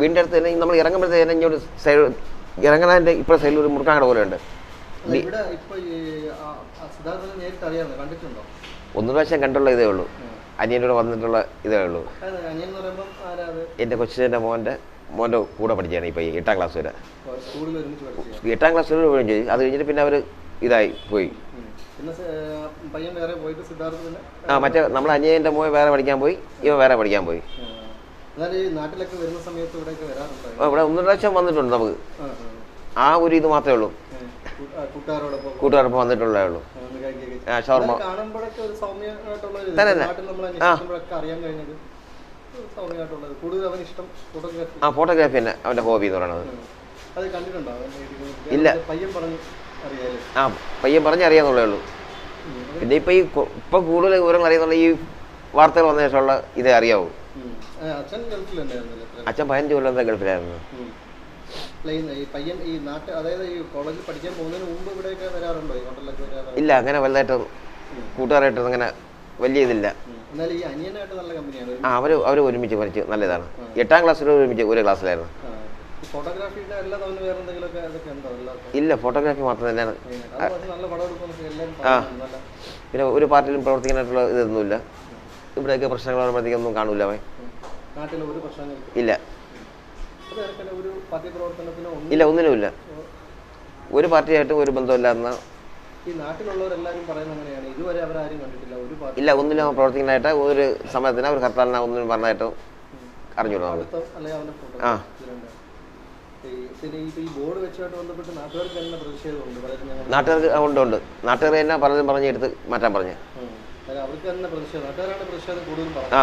വീടിന്റെ അടുത്ത് തന്നെ നമ്മൾ ഇറങ്ങുമ്പോഴത്തേക്ക് തന്നെ ഇങ്ങോട്ട് സൈഡ് ഇറങ്ങണതിന്റെ ഇപ്പോഴത്തെ സൈഡിൽ ഒരു മുറുക്കാങ്ങട പോലെ ഉണ്ട് ഒന്നു പ്രാവശ്യം കണ്ടുള്ള ഇതേ ഉള്ളൂ. അനിയനോട് കൂടെ വന്നിട്ടുള്ള ഇതേ ഉള്ളൂ. എന്റെ കൊച്ചിന്റെ മോന്റെ മോന്റെ കൂടെ പഠിച്ചാണ് ഇപ്പോൾ എട്ടാം ക്ലാസ് വരെ. എട്ടാം ക്ലാസ് വരെ പോയി ചെയ്തു അത് കഴിഞ്ഞിട്ട് പിന്നെ അവർ ഇതായി പോയി. ആ മറ്റേ നമ്മൾ അനിയന്റെ മോൻ വേറെ പഠിക്കാൻ പോയി ഇവ വേറെ പഠിക്കാൻ പോയി. ഇവിടെ ഒന്ന് പ്രാവശ്യം വന്നിട്ടുണ്ട് നമുക്ക്. ആ, ഒരു ഇത് മാത്രമേ ഉള്ളൂ. കൂട്ടുകാരോടൊപ്പം. വന്നിട്ടുള്ളേ ഉള്ളൂ. ആ, ഷവർമ. തന്നെ, ഫോട്ടോഗ്രാഫി. ആ ഫോട്ടോഗ്രാഫി തന്നെ അവന്റെ ഹോബി എന്ന് പറയുന്നത്. ഇല്ല. പയ്യൻ പറഞ്ഞു അറിയാലോ. ആ പയ്യൻ പറഞ്ഞറിയാന്നുള്ളേ ഉള്ളൂ. പിന്നെ ഇപ്പൊ ഈ ഇപ്പൊ കൂടുതൽ വിവരങ്ങൾ അറിയാന്നുള്ള ഈ വാർത്തകൾ വന്ന ശേഷമുള്ള ഇതേ അറിയാവൂ. അച്ഛൻ പതിനഞ്ച് കൊല്ലം എന്താ ഗൾഫിലായിരുന്നു ഇല്ല അങ്ങനെ വലുതായിട്ട് കൂട്ടുകാരായിട്ട് അങ്ങനെ വലിയ ഇതില്ല. ആ അവർ അവർ ഒരുമിച്ച് പഠിച്ചു നല്ലതാണ്. എട്ടാം ക്ലാസ്സിൽ ഒരുമിച്ച് ഒരു ക്ലാസ്സിലായിരുന്നു. ഇല്ല ഫോട്ടോഗ്രാഫി മാത്രം തന്നെയാണ്. ആ. പിന്നെ ഒരു പാർട്ടിയിലും പ്രവർത്തിക്കാനായിട്ടുള്ള ഇതൊന്നുമില്ല. ഇവിടെയൊക്കെ പ്രശ്നങ്ങൾ വരുമ്പോഴത്തേക്കൊന്നും കാണൂല അവൻ. ഇല്ല. ഇല്ല. ഒന്നിനുമില്ല ഒരു പാർട്ടിയായിട്ടും ഒരു ബന്ധമില്ലാന്ന് ഇല്ല ഒന്നിനും പ്രവർത്തിക്കുന്നതായിട്ട് പ്രവർത്തിക്കാനായിട്ട് ഒരു സമയത്തിന് അവർ ഹർത്താലിനെ ഒന്നിനും അവന്റെ ഫോട്ടോ ആ. നാട്ടുകാർക്ക് ഉണ്ട് ഉണ്ട്. നാട്ടുകാർ തന്നെ പറഞ്ഞ് എടുത്ത് മാറ്റാൻ പറഞ്ഞു. ആ.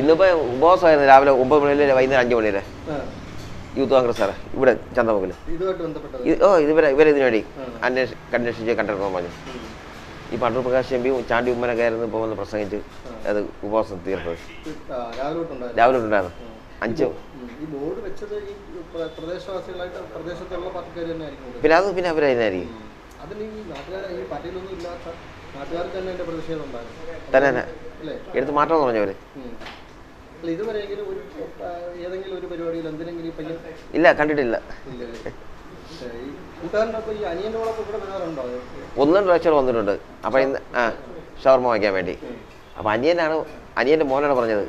ഇന്നിപ്പോൾ ഉപവാസമായിരുന്നു രാവിലെ ഒമ്പത് മണി വരെ വൈകുന്നേരം അഞ്ച് മണി വരെ. യൂത്ത് കോൺഗ്രസ് സാറെ ഇവിടെ ചന്തമുക്കിൽ ഓ ഇതുവരെ ഇവരെ ഇതിനു വേണ്ടി ഉം. അന്വേഷ അന്വേഷിച്ച് കണ്ടെടുക്കാൻ പറഞ്ഞു. ഈ പണ്ടൂർ പ്രകാശ് എം പിയും ചാണ്ടി ഉമ്മനൊക്കെ ആയിരുന്നു ഇപ്പോൾ വന്ന് പ്രസംഗിച്ച് അത് ഉപവാസം തീർത്തത്. രാവിലെ ഉണ്ടായിരുന്നു. അഞ്ച് പിന്നെ അത് പിന്നെ അവരായിരിക്കും തന്നെ. എടുത്ത് മാറ്റം എന്തിനെങ്കിലും ഇല്ല കണ്ടിട്ടില്ല. ഒന്നും പ്രാവശ്യം വന്നിട്ടുണ്ട്. അപ്പൊ ഇന്ന് ആ ഷവർമ വാങ്ങിക്കാൻ വേണ്ടി. അപ്പൊ അനിയനാണ് അനിയന്റെ മോനാണ് പറഞ്ഞത്.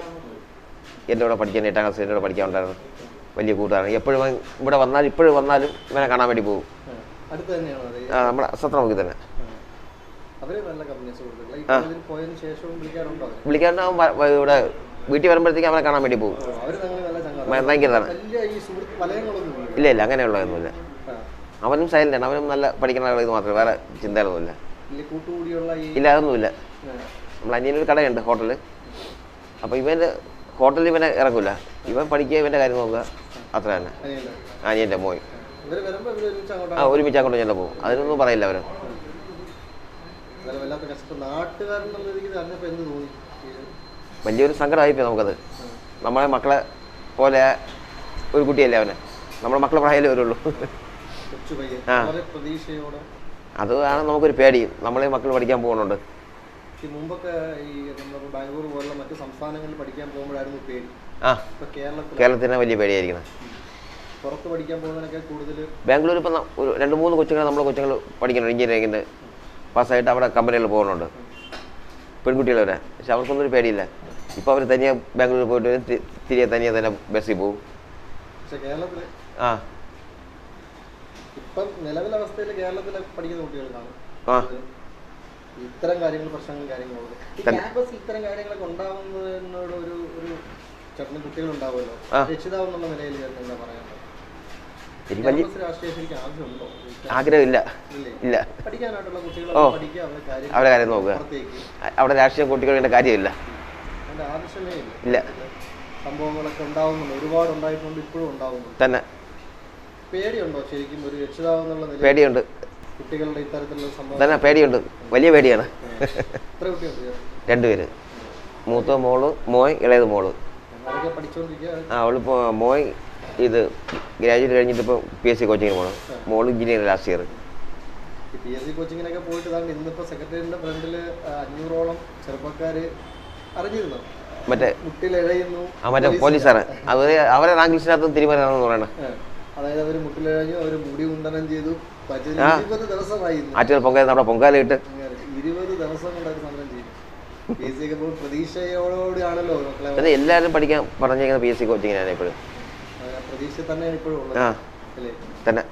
എന്റെ കൂടെ പഠിക്കാൻ എട്ടാം ക്ലാസ് എന്റെ കൂടെ പഠിക്കാൻ ഉണ്ടായിരുന്നു. വലിയ കൂട്ടാണ് എപ്പോഴും ഇവിടെ വന്നാലും ഇപ്പോഴും വന്നാലും ഇവനെ കാണാൻ വേണ്ടി പോകും. ആ നമ്മുടെ സത്രമുഖി തന്നെ. വിളിക്കാറുണ്ടോ അവർ? അവൻ ഇവിടെ വീട്ടിൽ വരുമ്പോഴത്തേക്ക് അവനെ കാണാൻ വേണ്ടി പോകും. അവർ ഭയങ്കരതാണ്. ഇല്ല. ഇല്ല അങ്ങനെയുള്ളതൊന്നുമില്ല. അവനും സൈലന്റാണ് അവനും നല്ല പഠിക്കുന്ന ഇത് മാത്രമേ. വേറെ ചിന്തകളൊന്നുമില്ല. ഇല്ല അതൊന്നുമില്ല. നമ്മൾ അനിയനൊരു കടയുണ്ട് ഹോട്ടൽ അപ്പോൾ ഇവന്റെ ഹോട്ടലിൽ ഇവനെ ഇറക്കില്ല ഇവൻ പഠിക്കുക ഇവന്റെ കാര്യം നോക്കുക. അത്ര തന്നെ. അനിയന്റെ. അനിയന്റെ മോയ് ആ ഒരുമിച്ച് അങ്ങോട്ട് ചെല്ലാം പോകും. അതിനൊന്നും പറയില്ല അവർ വലിയൊരു സങ്കടമായിപ്പോയി നമുക്കത്. നമ്മളെ മക്കളെ പോലെ ഒരു കുട്ടിയല്ലേ അവനെ. നമ്മളെ മക്കളെ പ്രായമല്ലേ വരുള്ളൂ. ആ. അതാണ് നമുക്കൊരു പേടി. നമ്മളെ മക്കൾ പഠിക്കാൻ പോകുന്നുണ്ട്. ഈ മുമ്പൊക്കെ ഈ നമ്മുടെ ബാംഗ്ലൂർ പോലുള്ള മറ്റു സംസ്ഥാനങ്ങളിൽ പഠിക്കാൻ പോകുമ്പോഴായിരുന്നു പേടി. ആ. കേരളത്തിന് വലിയ പേടിയായിരിക്കണം. പുറത്ത് പഠിക്കാൻ പോകുന്നതിനൊക്കെ കൂടുതൽ ബാംഗ്ലൂർ ഇപ്പം ഒരു രണ്ട് മൂന്ന് കൊച്ചുങ്ങൾ നമ്മളെ കൊച്ചുങ്ങൾ പഠിക്കുന്നുണ്ട് എഞ്ചിനീയറിങ്ങിന്റെ പാസ്സായിട്ട് അവിടെ കമ്പനിയിൽ പോകുന്നുണ്ട്. പെൺകുട്ടികൾ വരെ പക്ഷെ അവർക്കൊന്നും ഒരു പേടിയില്ല. ഇപ്പോൾ അവർ തനിയെ ബാംഗ്ലൂരിൽ പോയിട്ട് തിരികെ തനിയെ തന്നെ ബസ്സിൽ പോകും. ആ. ഇപ്പം നിലവിലെ അവസ്ഥയിൽ കേരളത്തിൽ പഠിക്കുന്ന കുട്ടികൾ കാണും. ആ. ഇത്തരം കാര്യങ്ങൾ പ്രശ്നങ്ങളും കാര്യങ്ങളും ക്യാമ്പസിൽ ഇത്തരം കാര്യങ്ങളൊക്കെ ഉണ്ടാവുന്നതിനോട് ഒരു ഒരു ചേട്ടന് കുട്ടികൾ ഉണ്ടാവുമല്ലോ ആ. രക്ഷിതാവ് എന്നുള്ള നിലയിൽ ചേട്ടൻ എന്താ പറയാനുള്ളത്? എനിക്ക് വലിയ ആഗ്രഹമില്ല. ഇല്ല? ഓ. അവരുടെ കാര്യം നോക്കുക. അവിടെ രാഷ്ട്രീയം കുട്ടികളുടെ കാര്യമില്ല. ഇല്ല. സംഭവങ്ങളൊക്കെ ഉണ്ടാവുന്നുണ്ട്. ഒരുപാട് ഉണ്ടായിട്ടുണ്ട് ഇപ്പോഴും ഉണ്ടാവുന്നുണ്ട്. തന്നെ. പേടിയുണ്ടോ ശരിക്കും ഒരു രക്ഷിതാവെന്നുള്ള പേടിയുണ്ട്. കുട്ടികളുടെ ഇത്തരത്തിലുള്ള സംഭവം? തന്നെ പേടിയുണ്ട്. വലിയ പേടിയാണ്. എത്ര കുട്ടിയുണ്ട്? രണ്ടുപേര് മൂത്ത മോൾ മോയ് ഇളയത് മോൾ. ആ അവളിപ്പോൾ മോയ് ഇത് ഗ്രാജുവേറ്റ് കഴിഞ്ഞിട്ട് ഇപ്പോൾ പി എസ് സി കോച്ചിങ്ങിന് പോകണം മോൾ engineer last year P S C കോച്ചിങ്ങിനൊക്കെ പോയിട്ട് താണ്ട് ഇന്നിപ്പോൾ സെക്രട്ടേറിയറ്റിന്റെ ഫ്രണ്ടിൽ അഞ്ഞൂറോളം ചെറുപ്പക്കാർ അറിഞ്ഞിരുന്നു. മറ്റേ മുട്ടിലെഴയുന്നു ആ മറ്റേ പോലീസാണ് അവർ അവരെ റാങ്ക് ലിസ്റ്റിനകത്ത് തിരുമാനാണെന്ന് പറയണത് അതായത് അവർ മുട്ടിലഴഞ്ഞു അവർ മുടി മുണ്ടനം ചെയ്തു. ഇരുപത് ദിവസമായി. ആറ്റുകൾ പൊങ്കാല നമ്മുടെ പൊങ്കാലയിട്ട്. ഇരുപത് ദിവസം കൊണ്ട് അവർ സമരം ചെയ്തു. പി എസ് സി ഒക്കെ പ്രതീക്ഷയോടുകൂടിയാണല്ലോ എല്ലാവരും പഠിക്കാൻ പറഞ്ഞേക്കുന്ന പി എസ് സി കോച്ചിങ്ങിനാണ് ഇപ്പോഴും. തന്നെ.